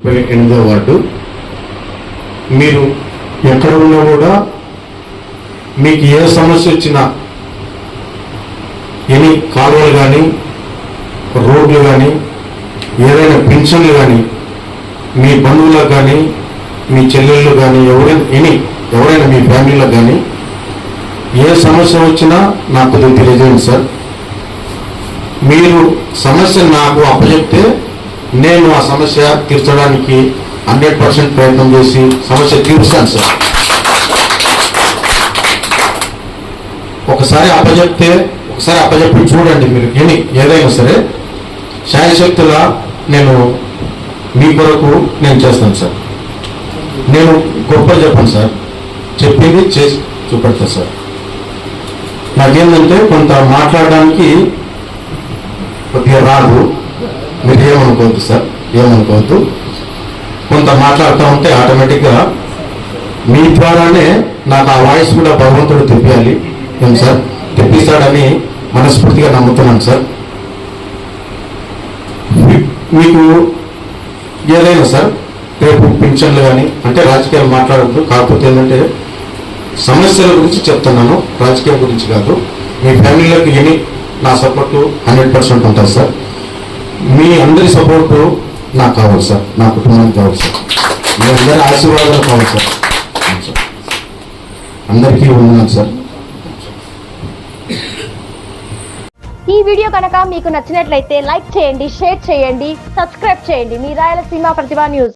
ముప్పై ఎనిమిదో వార్డు. మీరు ఎక్కడ ఉన్నా కూడా మీకు ఏ సమస్య వచ్చినా ఎన్ని కాలువలు కానీ రోడ్లు కానీ ఏదైనా పింఛన్లు కానీ మీ బంధువులకు కానీ మీ చెల్లెళ్ళు కానీ ఎవరైనా ఎనీ ఎవరైనా మీ ఫ్యామిలీలో కానీ ఏ సమస్య వచ్చినా నాకు కొద్దిగా తెలియజేయండి సార్. మీరు సమస్య నాకు అప్పచెప్తే నేను ఆ సమస్య తీర్చడానికి హండ్రెడ్ పర్సెంట్ ప్రయత్నం చేసి సమస్య తీరుస్తాను సార్. ఒకసారి అప్పచెప్తే ఒకసారి అప్పచెప్పి చూడండి మీరు. ఎని ఏదైనా సరే శాయశక్తులా నేను మీ కొరకు నేను చేస్తాను సార్. నేను గొప్ప చెప్పను సార్. చెప్పింది చేసి చూపెడతా సార్. నాకేంటంటే కొంత మాట్లాడడానికి కొద్దిగా రాదు. మీరు ఏమనుకోవద్దు సార్ ఏమనుకోవద్దు. కొంత మాట్లాడుతూ ఉంటే ఆటోమేటిక్గా మీ ద్వారానే నాకు ఆ వాయిస్ కూడా భగవంతుడు తెప్పియాలి. ఏం సార్? తెప్పిస్తాడని మనస్ఫూర్తిగా నమ్ముతున్నాను సార్. మీ- మీకు ఏదైనా సార్ రేపు పింఛన్లు కానీ అంటే రాజకీయాలు మాట్లాడద్దు కాకపోతే ఏంటంటే సమస్యల గురించి చెప్తున్నాను రాజకీయం గురించి కాదు. మీ ఫ్యామిలీలోకి ఎనీ నా సపోర్టు హండ్రెడ్ పర్సెంట్ ఉంటుంది సార్. మీ అందరి సపోర్టు నాకు కావాలి సార్. నా కుటుంబానికి కావాలి సార్. మీ అందరి ఆశీర్వాదాలు కావాలి సార్. అందరికీ ఉన్నాను సార్. ఈ వీడియో కనుక మీకు నచ్చినట్లయితే లైక్ చేయండి షేర్ చేయండి సబ్స్క్రైబ్ చేయండి. మీ రాయలసీమ ప్రతిభా న్యూస్.